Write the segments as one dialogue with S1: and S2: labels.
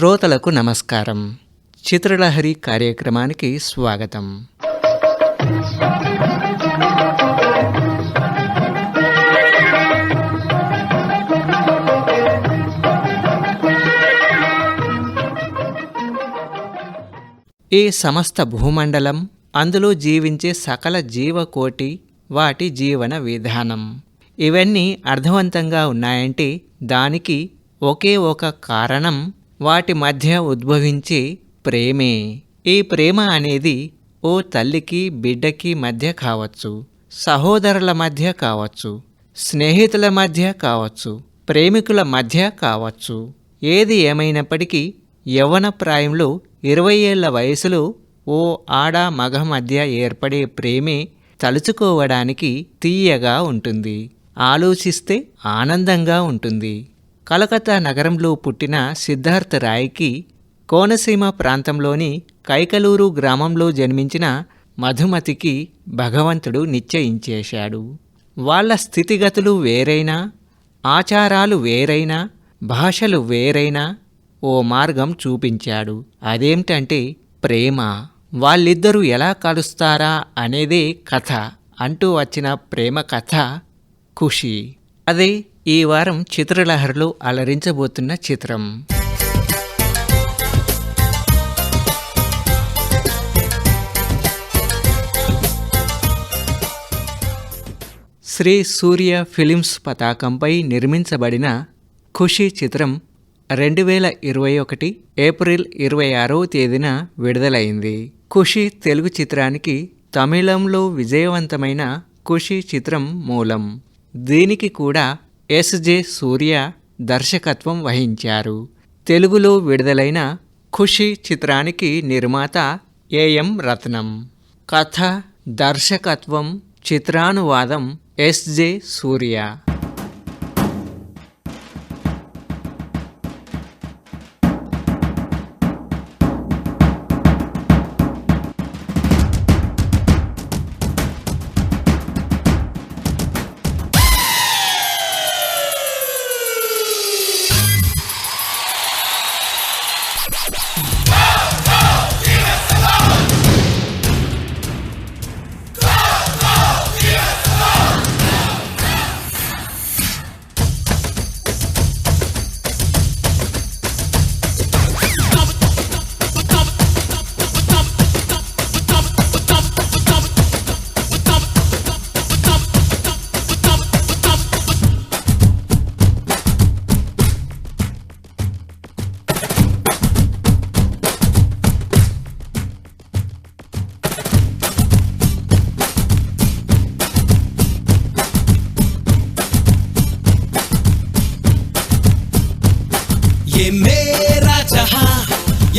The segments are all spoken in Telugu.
S1: శ్రోతలకు నమస్కారం. చిత్రలహరి కార్యక్రమానికి స్వాగతం. ఈ సమస్త భూమండలం అందులో జీవించే సకల జీవకోటి వాటి జీవన విధానం. ఇవన్నీ అర్థవంతంగా ఉన్నాయంటే దానికి ఒకే ఒక కారణం వాటి మధ్య ఉద్భవించే ప్రేమే. ఈ ప్రేమ అనేది ఓ తల్లికి బిడ్డకి మధ్య కావచ్చు. సహోదరుల మధ్య కావచ్చు. స్నేహితుల మధ్య కావచ్చు. ప్రేమికుల మధ్య కావచ్చు. ఏది ఏమైనప్పటికీ యవ్వన ప్రాయంలో ఇరవై ఏళ్ళ వయసులో ఓ ఆడ మగ మధ్య ఏర్పడే ప్రేమే తలుచుకోవడానికి తీయగా ఉంటుంది. ఆలోచిస్తే ఆనందంగా ఉంటుంది. కలకత్తా నగరంలో పుట్టిన సిద్ధార్థ రాయ్కి కోనసీమ ప్రాంతంలోని కైకలూరు గ్రామంలో జన్మించిన మధుమతికి భగవంతుడు నిశ్చయించేశాడు. వాళ్ళ స్థితిగతులు వేరైనా ఆచారాలు వేరైనా భాషలు వేరైనా ఓ మార్గం చూపించాడు. అదేమిటంటే ప్రేమ. వాళ్ళిద్దరూ ఎలా కలుస్తారా అనేదే కథ. అంటూ వచ్చిన ప్రేమ కథ ఖుషి. అదే ఈ వారం చిత్రలహరిలో అలరించబోతున్న చిత్రం. శ్రీ సూర్య ఫిలిమ్స్ పతాకంపై నిర్మించబడిన ఖుషి చిత్రం రెండు వేల ఇరవై ఒకటి ఏప్రిల్ ఇరవై ఆరవ తేదీన విడుదలైంది. ఖుషి తెలుగు చిత్రానికి తమిళంలో విజయవంతమైన ఖుషి చిత్రం మూలం. దీనికి కూడా ఎస్జే సూర్య దర్శకత్వం వహించారు. తెలుగులో విడుదలైన ఖుషి చిత్రానికి నిర్మాత ఏఎం రత్నం. కథ దర్శకత్వం చిత్రానువాదం ఎస్జే సూర్య.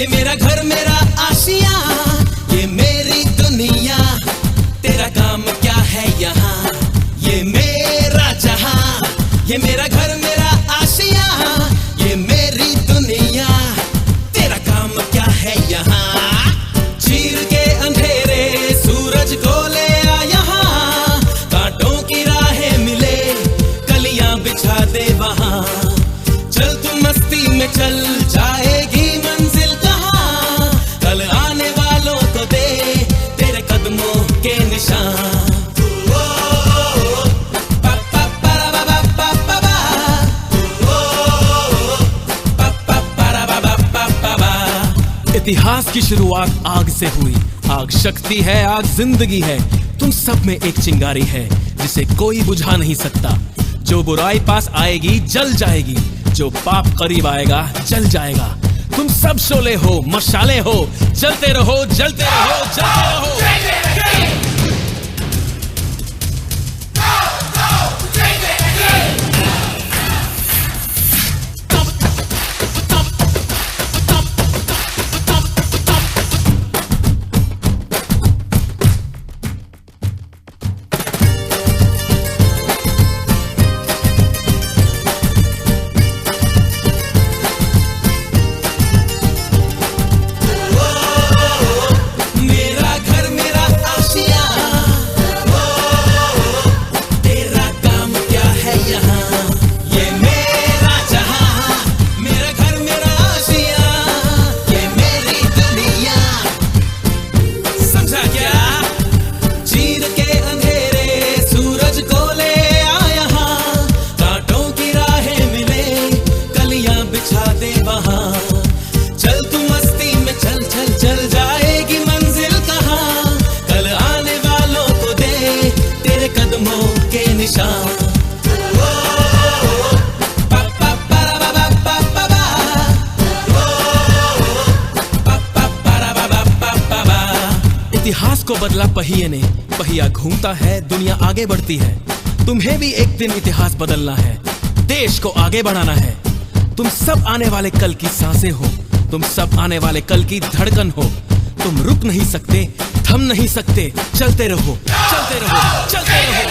S2: ये मेरा घर मेरा आशिया। इतिहास की शुरुआत आग से हुई। आग शक्ति है, आग ज़िंदगी है। तुम सब में एक चिंगारी है, जिसे कोई बुझा नहीं सकता। जो बुराई पास आएगी, जल जाएगी। जो पाप करीब आएगा, जल जाएगा। तुम सब शोले हो, मशाले हो। जलते रहो जलते रहो जलते रहो। बदला पहिए ने, पहिया घूमता है, दुनिया आगे बढ़ती है। तुम्हें भी एक दिन इतिहास बदलना है, देश को आगे बढ़ाना है। तुम सब आने वाले कल की साँसें हो, तुम सब आने वाले कल की धड़कन हो। तुम रुक नहीं सकते, थम नहीं सकते, चलते रहो चलते रहो चलते रहो।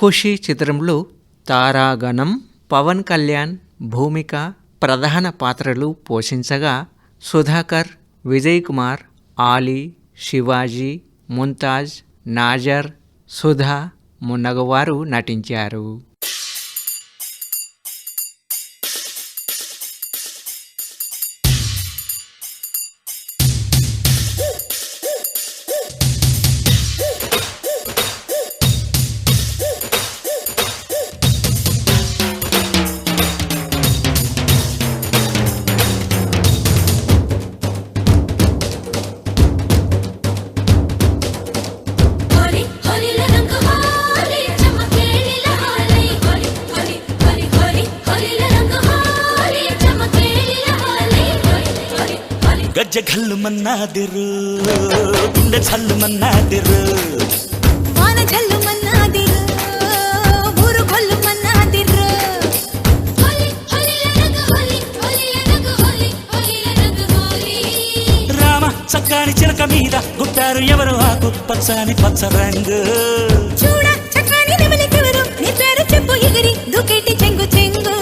S1: ఖుషి చిత్రంలో తారాగణం పవన్ కళ్యాణ్ భూమిక ప్రధాన పాత్రలు పోషించగా సుధాకర్ విజయ్ కుమార్ ఆలీ శివాజీ ముంతాజ్ నాజర్ సుధా మున్నగవారు నటించారు.
S3: మన్నాదిరు. గుండె చల్లు మన్నాదిరు.
S4: వాన చల్లు మన్నాదిరు. ఊరు కొల్లు మన్నాదిరు.
S3: రామ చక్కని చిలక మీద గుట్టారు ఎవరు ఆకు? పచ్చని పచ్చ రంగు.
S4: చూడ చక్కని నెమలికెవరు నీ పేరు చెప్పు ఎగిరి దుకేటి చెంగు చెంగు.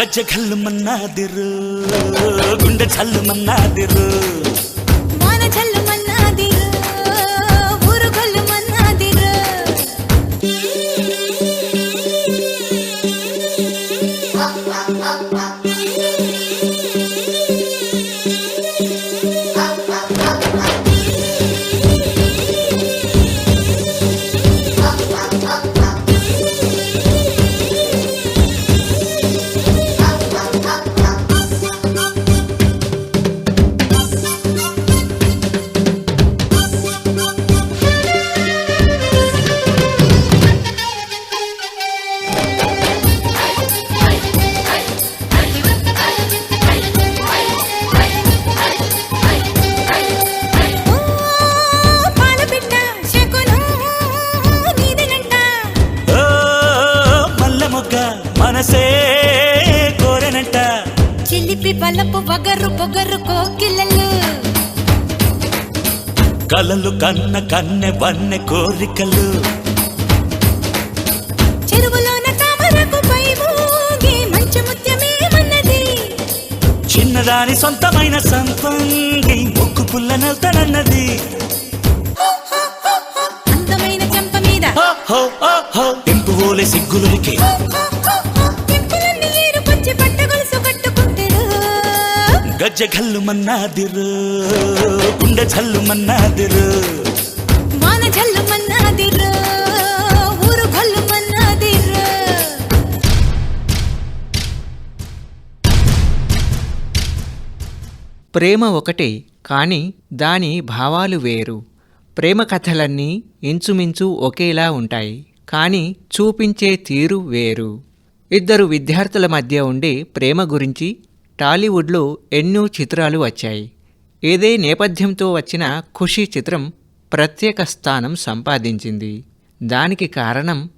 S3: గజ్జ కళ్ళు మన్నాదిరు. గుండె చల్లు మన్నాదిరు. మనసే కోరెనంట.
S4: చిలిపి బలపు వగరు పొగరు కోకిలలు.
S3: కలలు కన్న కన్నె వన్నె కోరికలు. చిన్నదాని సొంతమైన సంపంగి ముక్కు పుల్ల నల్తనన్నది.
S4: అందమైన చెంప మీద.
S3: ఓహో ఎంపు ఓలే సిగ్గులకి గజ్జగల్లు మన్నాదిరు గుండె జల్లు మన్నాదిరు
S4: మాన జల్లు మన్నాదిరు ఊరు గల్లు మన్నాదిరు
S1: ప్రేమ ఒకటే కానీ దాని భావాలు వేరు. ప్రేమ కథలన్నీ ఇంచుమించు ఒకేలా ఉంటాయి కానీ చూపించే తీరు వేరు. ఇద్దరు విద్యార్థుల మధ్య ఉండే ప్రేమ గురించి టాలీవుడ్లో ఎన్నో చిత్రాలు వచ్చాయి. ఏదే నేపథ్యంతో వచ్చిన ఖుషీ చిత్రం ప్రత్యేక స్థానం సంపాదించింది. దానికి కారణం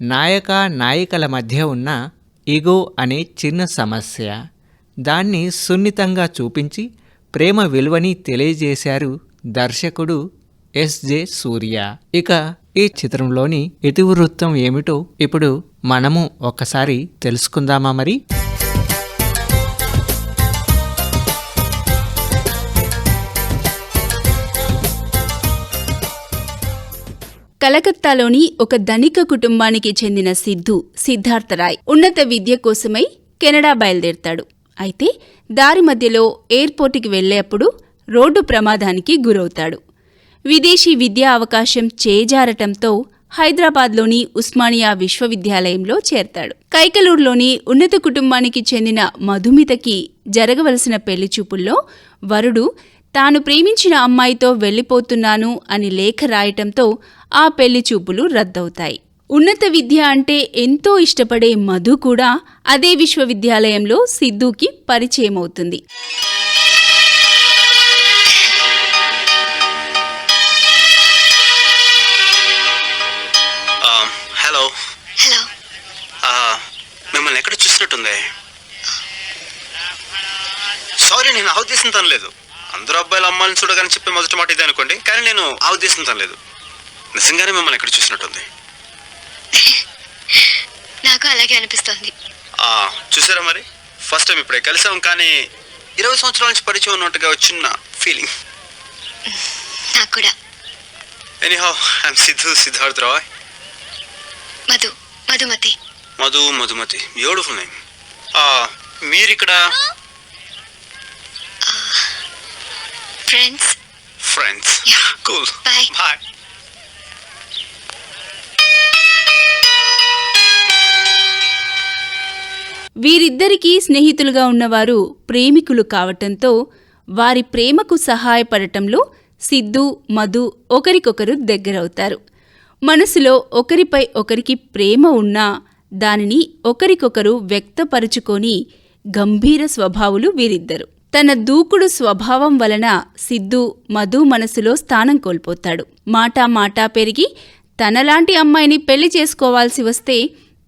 S1: నాయక నాయికల మధ్య ఉన్న ఇగో అనే చిన్న సమస్య. దాన్ని సున్నితంగా చూపించి ప్రేమ విలువని తెలియజేశారు దర్శకుడు ఎస్జే సూర్య. ఇక ఈ చిత్రంలోని ఇతివృత్తం ఏమిటో ఇప్పుడు మనము ఒకసారి తెలుసుకుందామా మరి?
S5: కలకత్తాలోని ఒక ధనిక కుటుంబానికి చెందిన సిద్ధు సిద్ధార్థరాయ్ ఉన్నత విద్య కోసమై కెనడా బయలుదేరతాడు. అయితే దారి మధ్యలో ఎయిర్పోర్టుకి వెళ్ళేప్పుడు రోడ్డు ప్రమాదానికి గురవుతాడు. విదేశీ విద్యా అవకాశం చేజారటంతో హైదరాబాద్లోని ఉస్మానియా విశ్వవిద్యాలయంలో చేరతాడు. కైకలూరులోని ఉన్నత కుటుంబానికి చెందిన మధుమితకి జరగవలసిన పెళ్ళి చూపుల్లో వరుడు తాను ప్రేమించిన అమ్మాయితో వెళ్ళిపోతున్నాను అని లేఖ రాయటంతో ఆ పెళ్ళి చూపులు రద్దవుతాయి. ఉన్నత విద్య అంటే ఎంతో ఇష్టపడే మధు కూడా అదే విశ్వవిద్యాలయంలో సిద్ధుకి పరిచయమవుతుంది.
S6: హలో.
S4: హలో.
S6: మిమ్మల్ని ఎక్కడ చూసినట్టుంది? సారీ నేను ఆ ఉద్దేశం తనలేదు. అందరూ అబ్బాయిలు అమ్మాయిని చూడగానే చెప్పే మొదటి మాట ఇదే అనుకోండి. కానీ నేను ఆ ఉద్దేశం తనలేదు. నిజంగానే మిమ్మల్ని ఎక్కడ చూసినట్టుంది?
S4: నాకు అలాగే అనిపిస్తోంది.
S6: ఆ, చూసారా మరి? ఫస్ట్ టైం ఇప్పుడే కలిసాం కానీ ఇరవై సంవత్సరాల నుంచి పరిచయం ఉన్నట్టుగా వచ్చిన ఫీలింగ్
S4: నాకు కూడా.
S6: Anyhow I'm Siddhu Siddharth Roy
S4: Madhu Madhumati.
S6: Madhu Madhumati. Beautiful name మీరు ఇక్కడ
S4: friends
S6: friends. Cool
S4: Bye.
S6: Bye
S5: వీరిద్దరికీ స్నేహితులుగా ఉన్నవారు ప్రేమికులు కావటంతో వారి ప్రేమకు సహాయపడటంలో సిద్ధు మధు ఒకరికొకరు దగ్గరవుతారు. మనసులో ఒకరిపై ఒకరికి ప్రేమ ఉన్నా దానిని ఒకరికొకరు వ్యక్తపరుచుకొని గంభీర స్వభావులు వీరిద్దరు. తన దూకుడు స్వభావం వలన సిద్ధు మధు మనసులో స్థానం కోల్పోతాడు. మాటా మాటా పెరిగి తనలాంటి అమ్మాయిని పెళ్ళి చేసుకోవాల్సి వస్తే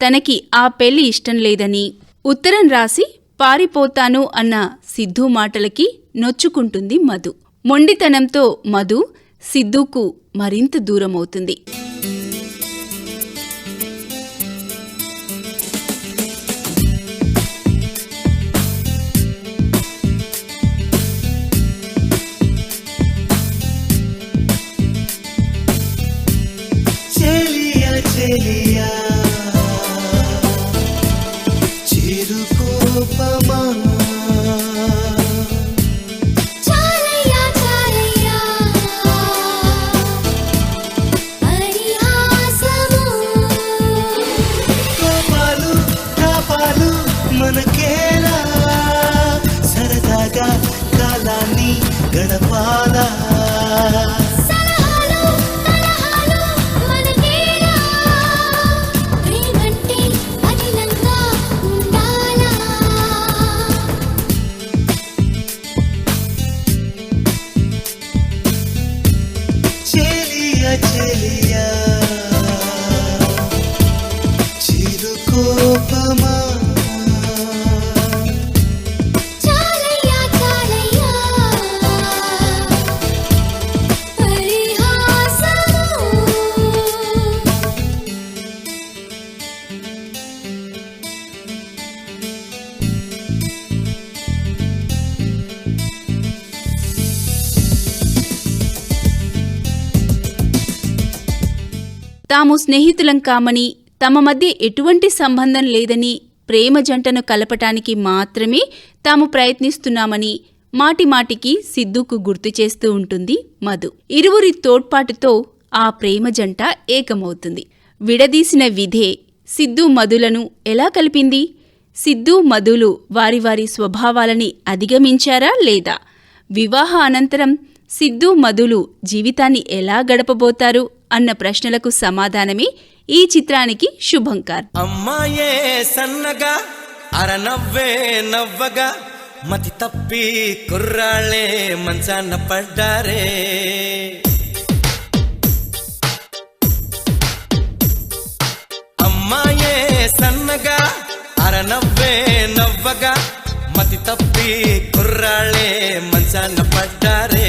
S5: తనకి ఆ పెళ్ళి ఇష్టం లేదని ఉత్తరం రాసి పారిపోతాను అన్న సిద్ధు మాటలకి నొచ్చుకుంటుంది మధు. మొండితనంతో మధు సిద్ధుకు మరింత దూరమవుతుంది. తాము స్నేహితులం కామని తమ మధ్య ఎటువంటి సంబంధం లేదని ప్రేమ జంటను కలపటానికి మాత్రమే తాము ప్రయత్నిస్తున్నామని మాటిమాటికి సిద్ధుకు గుర్తు చేస్తూ ఉంటుంది మధు. ఇరువురి తోడ్పాటుతో ఆ ప్రేమ జంట ఏకమవుతుంది. విడదీసిన విధే సిద్ధు మధులను ఎలా కలిపింది? సిద్ధు మధులు వారి వారి స్వభావాలని అధిగమించారా లేదా? వివాహ అనంతరం సిద్ధు మధులు జీవితాన్ని ఎలా గడపబోతారు? అన్న ప్రశ్నలకు సమాధానమే ఈ చిత్రానికి శుభంకార్
S7: అమ్మాయే సన్నగా అర నవ్వే నవ్వగా మతి తప్పి కుర్రాళ్ళే మంచాన పడ్డారే. అమ్మాయే సన్నగా అర నవ్వే నవ్వగా మతి తప్పి కుర్రాళ్ళే మంచాన పడ్డారే.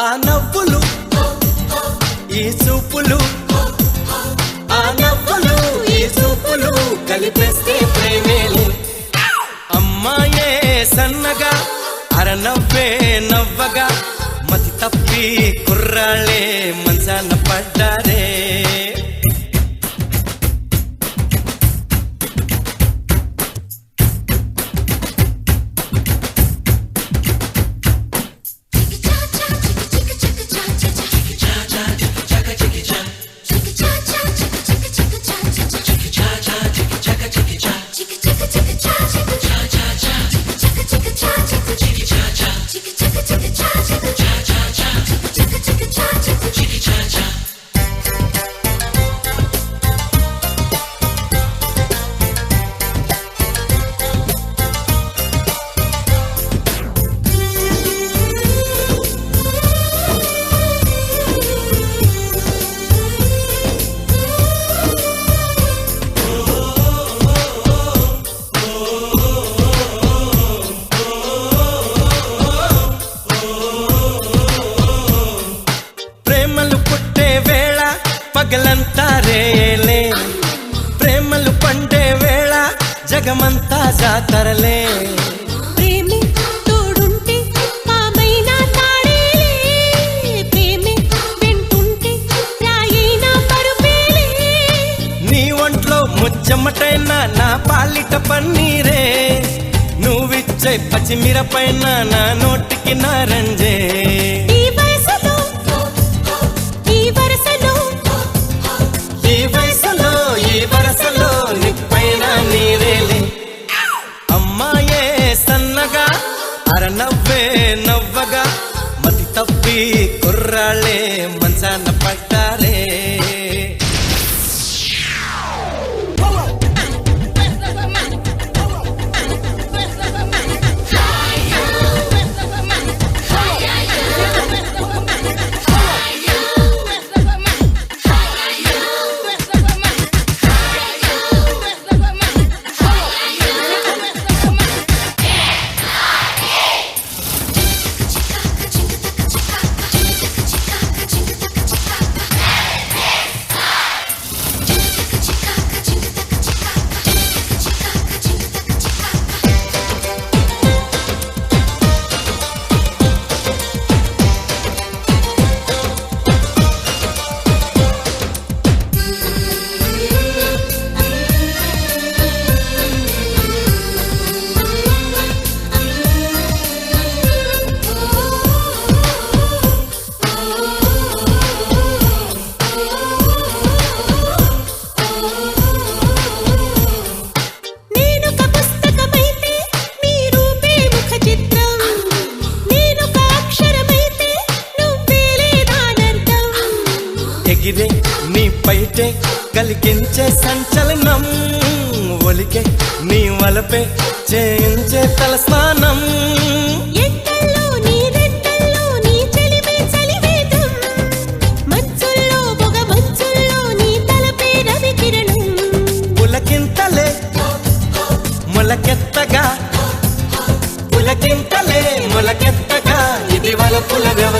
S7: ఆ నవ్వులు ఈ చూపులు ఆ నవ్వులు ఈ చూపులు కలిపేస్తే ప్రేమేలే. అమ్మాయే సన్నగా అర నవ్వగా మతి తప్పి కుర్రాళ్ళే మంచాన పడ్డారు. ಬಂದಾಳೆ ಮನ್ಸನ್ನ ಪಟ್ಟಾರೆ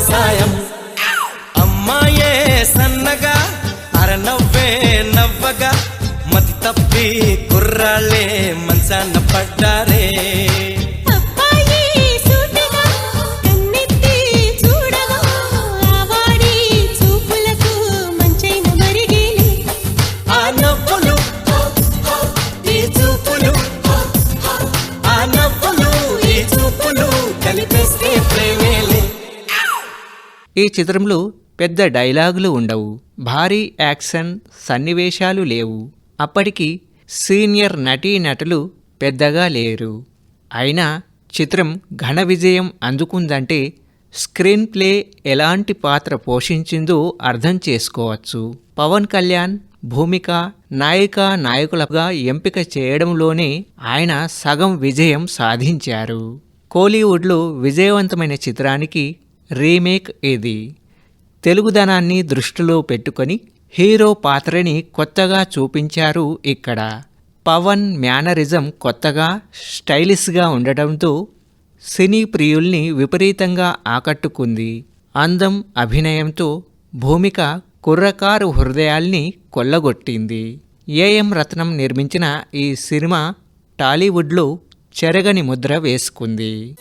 S7: వ్యవసాయం అమ్మాయే సన్నగా అరనవ్వే నవ్వగా మతి తప్పి కుర్రాళ్ళే మంచాన్న పడ్డారే. ఈ
S1: చిత్రంలో పెద్ద డైలాగులు ఉండవు. భారీ యాక్షన్ సన్నివేశాలు లేవు. అప్పటికి సీనియర్ నటీ నటులు పెద్దగా లేరు. అయినా చిత్రం ఘన విజయం అందుకుందంటే స్క్రీన్ ప్లే ఎలాంటి పాత్ర పోషించిందో అర్థం చేసుకోవచ్చు. పవన్ కళ్యాణ్ భూమిక నాయక నాయకులుగా ఎంపిక చేయడంలోనే ఆయన సగం విజయం సాధించారు. కోలీవుడ్లో విజయవంతమైన చిత్రానికి రీమేక్ ఇది తెలుగుదనాన్ని దృష్టిలో పెట్టుకొని హీరో పాత్రని కొత్తగా చూపించారు ఇక్కడ. పవన్ మేనరిజం కొత్తగా స్టైలిష్గా ఉండటంతో సినీ ప్రియుల్ని విపరీతంగా ఆకట్టుకుంది. అందం అభినయంతో భూమిక కుర్రకారు హృదయాల్ని కొల్లగొట్టింది. ఏఎం రత్నం నిర్మించిన ఈ సినిమా టాలీవుడ్లో చెరగని ముద్ర వేసుకుంది.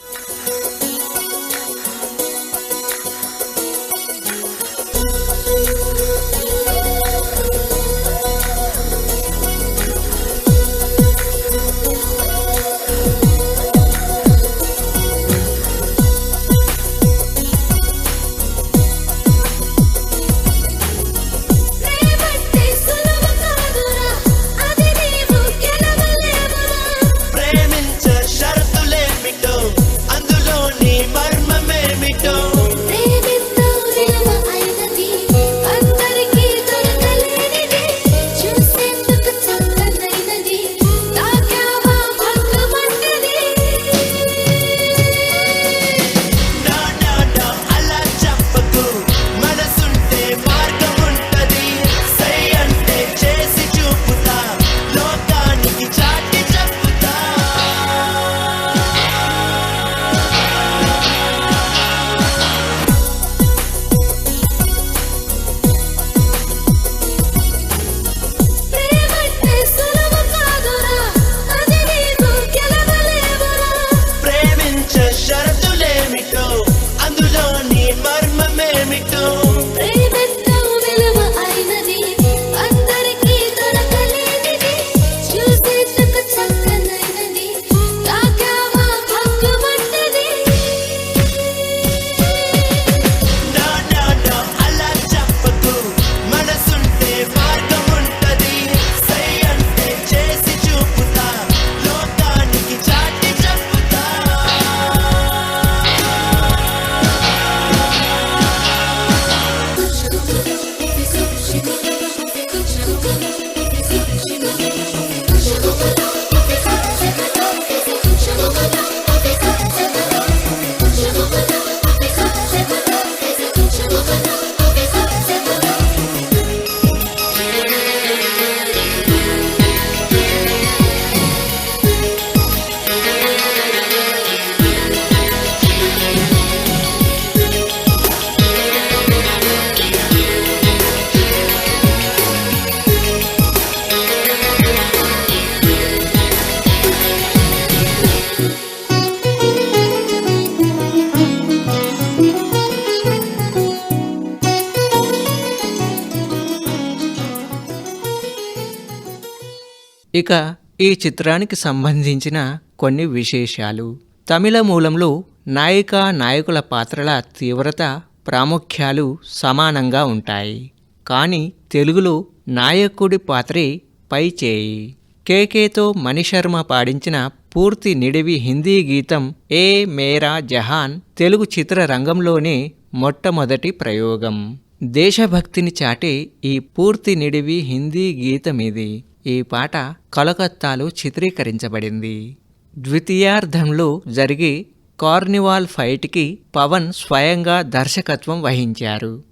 S1: ఇక ఈ చిత్రానికి సంబంధించిన కొన్ని విశేషాలు. తమిళ మూలంలో నాయిక నాయకుల పాత్రల తీవ్రత ప్రాముఖ్యాలు సమానంగా ఉంటాయి. కానీ తెలుగులో నాయకుడి పాత్రే పై చేయి. కేకేతో మణిశర్మ పాడించిన పూర్తి నిడివి హిందీ గీతం ఏ మేరా జహాన్ తెలుగు చిత్ర రంగంలోనే మొట్టమొదటి ప్రయోగం. దేశభక్తిని చాటే ఈ పూర్తి నిడివి హిందీ గీతమిది. ఈ పాట కలకత్తాలో చిత్రీకరించబడింది. ద్వితీయార్థంలో జరిగే కార్నివాల్ ఫైట్కి పవన్ స్వయంగా దర్శకత్వం వహించారు.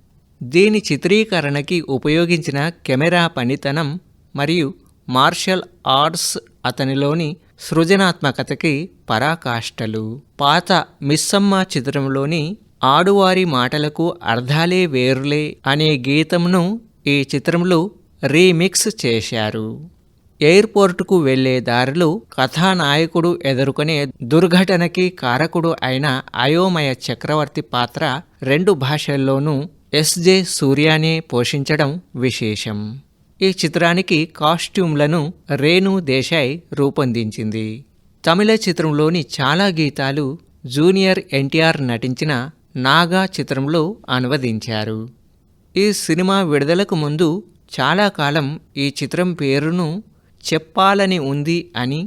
S1: దీని చిత్రీకరణకి ఉపయోగించిన కెమెరా పనితనం మరియు మార్షల్ ఆర్ట్స్ అతనిలోని సృజనాత్మకతకి పరాకాష్ఠలు. పాత మిస్సమ్మ చిత్రంలోని ఆడువారి మాటలకు అర్థాలే వేరులే అనే గీతంను ఈ చిత్రంలో రీమిక్స్ చేశారు. ఎయిర్పోర్టుకు వెళ్ళే దారిలో కథానాయకుడు ఎదుర్కొనే దుర్ఘటనకి కారకుడు అయిన అయోమయ చక్రవర్తి పాత్ర రెండు భాషల్లోనూ ఎస్జే సూర్యానే పోషించడం విశేషం. ఈ చిత్రానికి కాస్ట్యూమ్లను రేణు దేశాయ్ రూపొందించింది. తమిళ చిత్రంలోని చాలా గీతాలు జూనియర్ ఎన్టీఆర్ నటించిన నాగా చిత్రంలో అనువదించారు. ఈ సినిమా విడుదలకు ముందు చాలా కాలం ఈ చిత్రం పేరును చెప్పాలని ఉంది అని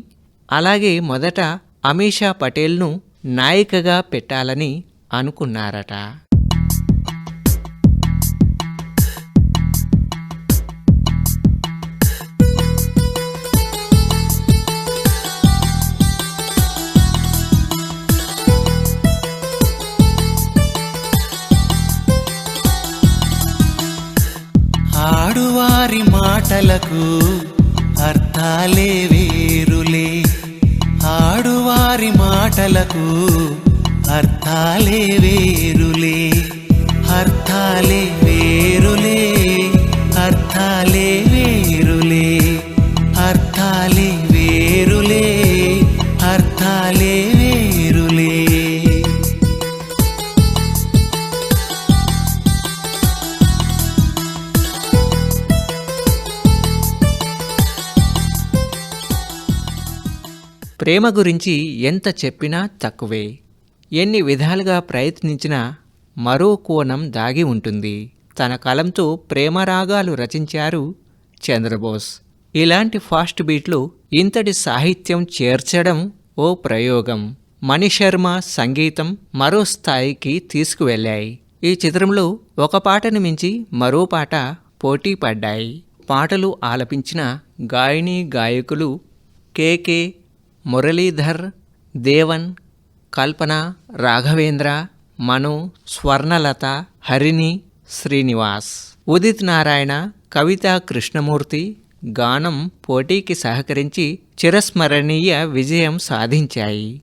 S1: అలాగే మొదట అమీషా పటేల్ను నాయికగా పెట్టాలని అనుకున్నారట.
S7: మాటలకు అర్థాలే వేరులే. ఆడువారి మాటలకు అర్థాలే వేరులే. అర్థాలే
S1: ప్రేమ గురించి ఎంత చెప్పినా తక్కువే. ఎన్ని విధాలుగా ప్రయత్నించినా మరో కోణం దాగి ఉంటుంది. తన కలంతో ప్రేమరాగాలు రచించారు చంద్రబోస్. ఇలాంటి ఫాస్ట్ బీట్లు ఇంతటి సాహిత్యం చేర్చడం ఓ ప్రయోగం. మణిశర్మ సంగీతం మరో స్థాయికి తీసుకువెళ్ళాయి. ఈ చిత్రంలో ఒక పాటను మించి మరో పాట పోటీ పడ్డాయి. పాటలు ఆలపించిన గాయని గాయకులు కేకే మురళీధర్ దేవన్ కల్పన రాఘవేంద్ర మను స్వర్ణలత హరిణి శ్రీనివాస్. ఉదిత్ నారాయణ కవిత కృష్ణమూర్తి గానం పోటీకి సహకరించి చిరస్మరణీయ విజయం సాధించాయి.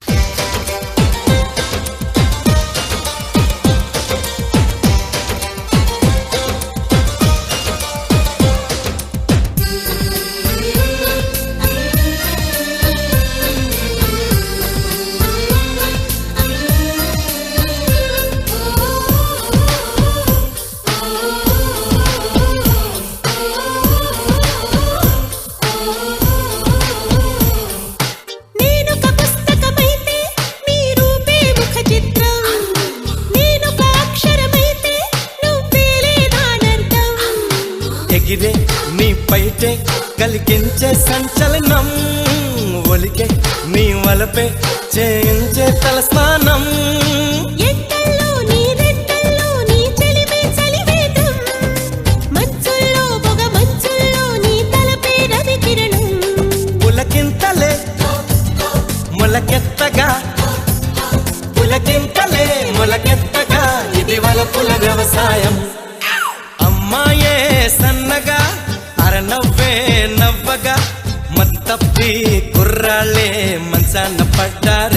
S7: మొలకెత్తగా. పులకింతలే మొలకెత్తగా. ఇది వలపుల వ్యవసాయం. అమ్మాయే సన్నగా అరనవ్వే నవ్వగా. మత్తప్పి కుర్రాళ్ళే మంచాన పడ్డారే.